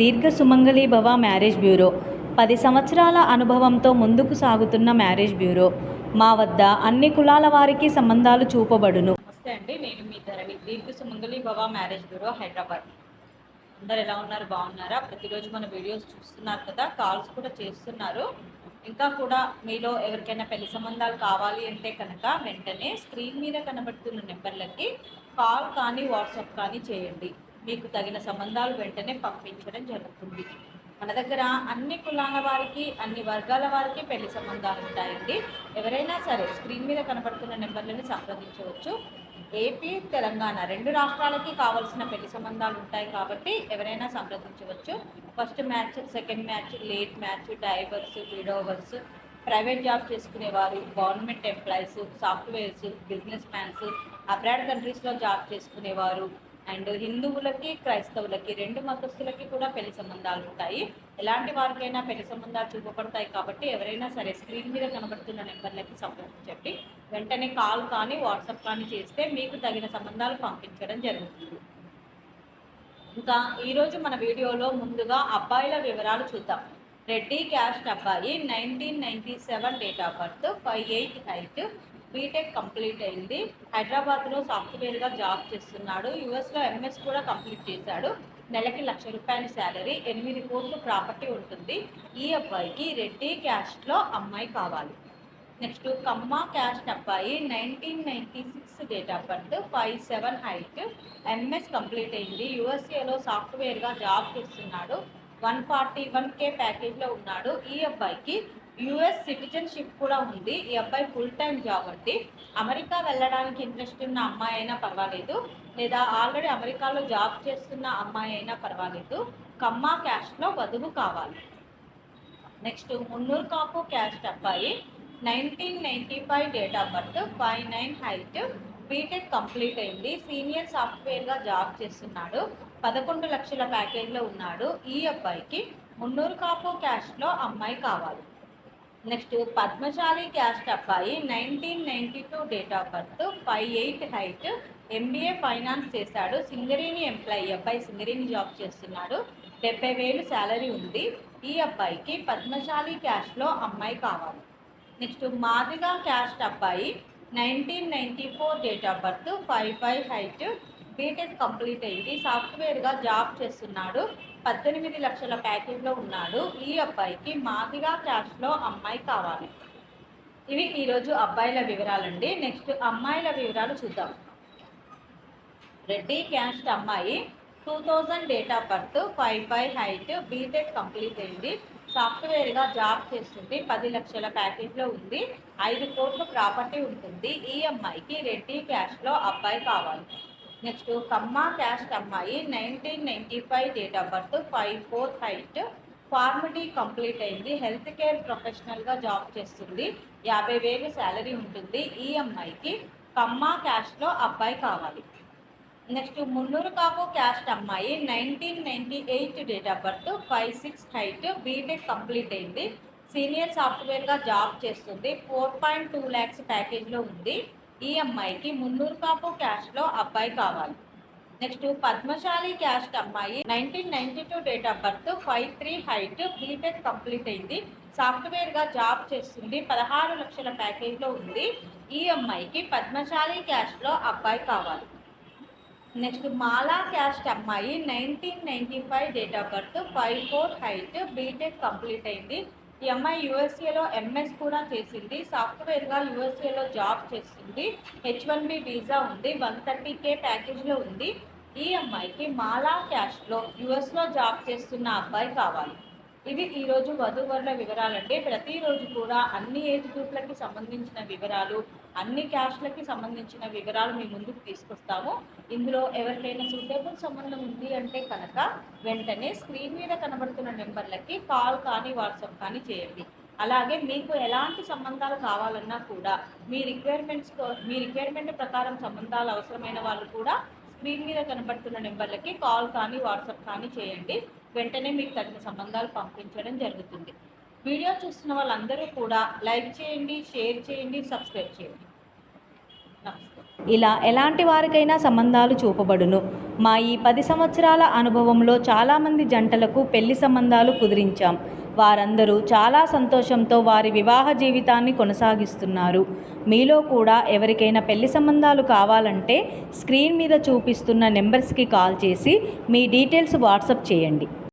దీర్ఘ సుమంగళి భవ marriage bureau. పది సంవత్సరాల అనుభవంతో ముందుకు సాగుతున్న మ్యారేజ్ బ్యూరో. మా వద్ద అన్ని కులాల వారికి సంబంధాలు చూపబడును. నమస్తే అండి నేను మీ ధరణి. దీర్ఘ సుమంగళి భవ మ్యారేజ్ బ్యూరో హైదరాబాద్. అందరు ఎలా ఉన్నారు? బాగున్నారా? ప్రతిరోజు మన వీడియోస్ చూస్తున్నారు కదా కాల్స్ కూడా చేస్తున్నారు. ఇంకా కూడా మీలో ఎవరికైనా పెళ్ళి సంబంధాలు కావాలి అంటే కనుక వెంటనే స్క్రీన్ మీద కనబడుతున్న నెంబర్లకి కాల్ కానీ వాట్సాప్ కానీ చేయండి. మీకు తగిన సంబంధాలు వెంటనే పంపించడం జరుగుతుంది. మన దగ్గర అన్ని కులాల వారికి అన్ని వర్గాల వారికి పెళ్ళి సంబంధాలు ఉంటాయండి. ఎవరైనా సరే స్క్రీన్ మీద కనబడుతున్న నెంబర్లను సంప్రదించవచ్చు. ఏపీ తెలంగాణ రెండు రాష్ట్రాలకి కావాల్సిన పెళ్ళి సంబంధాలు ఉంటాయి కాబట్టి ఎవరైనా సంప్రదించవచ్చు. First match second match late match divorce widowers private job చేసుకునేవారు government employees softwares business mans abroad కంట్రీస్లో జాబ్ చేసుకునేవారు అండ్ హిందువులకి క్రైస్తవులకి రెండు మతస్థులకి కూడా పెళ్ళి సంబంధాలు ఉంటాయి. ఎలాంటి వారికైనా పెళ్ళి సంబంధాలు చూపబడతాయి కాబట్టి ఎవరైనా సరే స్క్రీన్ మీద కనబడుతున్న నెంబర్లకి సంప్రదించండి. వెంటనే కాల్ కానీ వాట్సాప్ కానీ చేస్తే మీకు తగిన సంబంధాలు పంపించడం జరుగుతుంది. ఇంకా ఈరోజు మన వీడియోలో ముందుగా అబ్బాయిల వివరాలు చూద్దాం. రెడ్డి క్యాస్ట్ అబ్బాయి nineteen ninety seven date of birth five eight height. BTech complete అయింది. హైదరాబాద్లో సాఫ్ట్వేర్గా జాబ్ చేస్తున్నాడు. యుఎస్లో ఎంఎస్ కూడా కంప్లీట్ చేశాడు. నెలకి లక్ష రూపాయల శాలరీ ఎనిమిది కోట్లు ప్రాపర్టీ ఉంటుంది. ఈ అబ్బాయికి రెడ్డి క్యాస్ట్లో అమ్మాయి కావాలి. నెక్స్ట్ కమ్మ క్యాస్ట్ అబ్బాయి nineteen ninety six date of birth five seven height. MS complete అయింది. యూఎస్ఏలో సాఫ్ట్వేర్గా జాబ్ చేస్తున్నాడు. వన్ ఫార్టీ వన్ కే ప్యాకేజ్లో ఉన్నాడు. ఈ అబ్బాయికి యుఎస్ సిటిజన్షిప్ కూడా ఉంది. ఈ అబ్బాయి ఫుల్ టైం జాబ్ అండి. అమెరికా వెళ్ళడానికి ఇంట్రెస్ట్ ఉన్న అమ్మాయి అయినా పర్వాలేదు. లేదా ఆల్రెడీ అమెరికాలో జాబ్ చేస్తున్న అమ్మాయి అయినా పర్వాలేదు. కమ్మా క్యాస్ట్లో వధువు కావాలి. నెక్స్ట్ మున్నూరు కాపు క్యాస్ట్ అబ్బాయి. Nineteen ninety five date of birth five nine height. BTech complete అయింది. సీనియర్ సాఫ్ట్వేర్గా జాబ్ చేస్తున్నాడు. పదకొండు లక్షల ప్యాకేజ్లో ఉన్నాడు ఈ అబ్బాయికి. మున్నూరు కాపు క్యాస్ట్లో అమ్మాయి కావాలి. నెక్స్ట్ పద్మశాలి క్యాస్ట్ అబ్బాయి nineteen ninety two date of birth five eight height MBA finance చేశాడు. సింగరేణి ఎంప్లాయీ అబ్బాయి సింగరేణి జాబ్ చేస్తున్నాడు. డెబ్బై వేలు శాలరీ ఉంది. ఈ అబ్బాయికి పద్మశాలి క్యాస్ట్లో అమ్మాయి కావాలి. నెక్స్ట్ మాదిగా క్యాస్ట్ అబ్బాయి nineteen ninety four date of birth five five height BTech complete అయింది. సాఫ్ట్వేర్గా జాబ్ చేస్తున్నాడు. పద్దెనిమిది లక్షల ప్యాకేజ్లో ఉన్నాడు. ఈ అబ్బాయికి మాదిగా క్యాష్లో అమ్మాయి కావాలి. ఇవి ఈరోజు అబ్బాయిల వివరాలండి. నెక్స్ట్ అమ్మాయిల వివరాలు చూద్దాం. రెడ్డి క్యాస్ట్ అమ్మాయి. Two thousand date of birth five five height BTech complete అయింది. సాఫ్ట్వేర్గా జాబ్ చేస్తుంది. పది లక్షల ప్యాకేజ్లో ఉంది. ఐదు కోట్ల ప్రాపర్టీ ఉంటుంది. ఈ అమ్మాయికి రెడ్డి క్యాష్లో అబ్బాయి కావాలి. నెక్స్ట్ కమ్మ క్యాస్ట్ అమ్మాయి nineteen ninety five date of birth five four height PharmD complete అయింది హెల్త్ కేర్ ప్రొఫెషనల్గా జాబ్ చేస్తుంది. యాభై వేలు శాలరీ ఉంటుంది ఈ అమ్మాయికి. కమ్మ క్యాస్ట్లో అబ్బాయి కావాలి. నెక్స్ట్ మున్నూరు కాపు క్యాస్ట్ అమ్మాయి nineteen ninety eight date of birth five six height BTech complete అయింది సీనియర్ సాఫ్ట్వేర్గా జాబ్ చేస్తుంది. ఫోర్ పాయింట్ టూ ల్యాక్స్ ప్యాకేజ్లో ఉంది. ఈ అమ్మాయికి మున్నూరు కాపు క్యాస్ట్లో అబ్బాయి కావాలి. నెక్స్ట్ పద్మశాలి క్యాస్ట్ అమ్మాయి nineteen ninety two date of birth five three height BTech complete అయింది. సాఫ్ట్వేర్గా జాబ్ చేస్తుంది. పదహారు లక్షల ప్యాకేజ్లో ఉంది. ఈ అమ్మాయికి పద్మశాలి క్యాస్ట్లో అబ్బాయి కావాలి. నెక్స్ట్ మాలా క్యాస్ట్ అమ్మాయి nineteen ninety five date of birth five four height BTech complete అయింది. ఈ అమ్మాయి యూఎస్ఏలో ఎంఎస్ కూడా చేసింది. సాఫ్ట్వేర్గా యూఎస్ఏలో జాబ్ చేస్తుంది. హెచ్ వన్ బి వీసా ఉంది. వన్ థర్టీ కే ప్యాకేజ్లో ఉంది. ఈ అమ్మాయికి మాలా క్యాష్లో యూఎస్లో జాబ్ చేస్తున్న అబ్బాయి కావాలి. ఇవి ఈరోజు వధువరుల వివరాలంటే ప్రతిరోజు కూడా అన్ని ఏజ్ గ్రూప్లకి సంబంధించిన వివరాలు అన్ని క్యాస్ట్లకి సంబంధించిన వివరాలు మీ ముందుకు తీసుకొస్తాము. ఇందులో ఎవరికైనా సూటబుల్ సంబంధం ఉంది అంటే కనుక వెంటనే స్క్రీన్ మీద కనబడుతున్న నెంబర్లకి కాల్ కానీ వాట్సాప్ కానీ చేయండి. అలాగే మీకు ఎలాంటి సంబంధాలు కావాలన్నా కూడా మీ రిక్వైర్మెంట్స్ మీ రిక్వైర్మెంట్ ప్రకారం సంబంధాలు అవసరమైన వాళ్ళు కూడా స్క్రీన్ మీద కనబడుతున్న నెంబర్లకి కాల్ కానీ వాట్సాప్ కానీ చేయండి. వెంటనే మీకు తగిన సంబంధాలు పంపించడం జరుగుతుంది. వీడియో చూస్తున్న వాళ్ళందరూ కూడా లైక్ చేయండి షేర్ చేయండి సబ్స్క్రైబ్ చేయండి. ఇలా ఎలాంటి వారికైనా సంబంధాలు చూపబడును. మా ఈ పది సంవత్సరాల అనుభవంలో చాలామంది జంటలకు పెళ్ళి సంబంధాలు కుదిరించాం. వారందరూ చాలా సంతోషంతో వారి వివాహ జీవితాన్ని కొనసాగిస్తున్నారు. మీలో కూడా ఎవరికైనా పెళ్ళి సంబంధాలు కావాలంటే స్క్రీన్ మీద చూపిస్తున్న నెంబర్స్కి కాల్ చేసి మీ డీటెయిల్స్ వాట్సప్ చేయండి.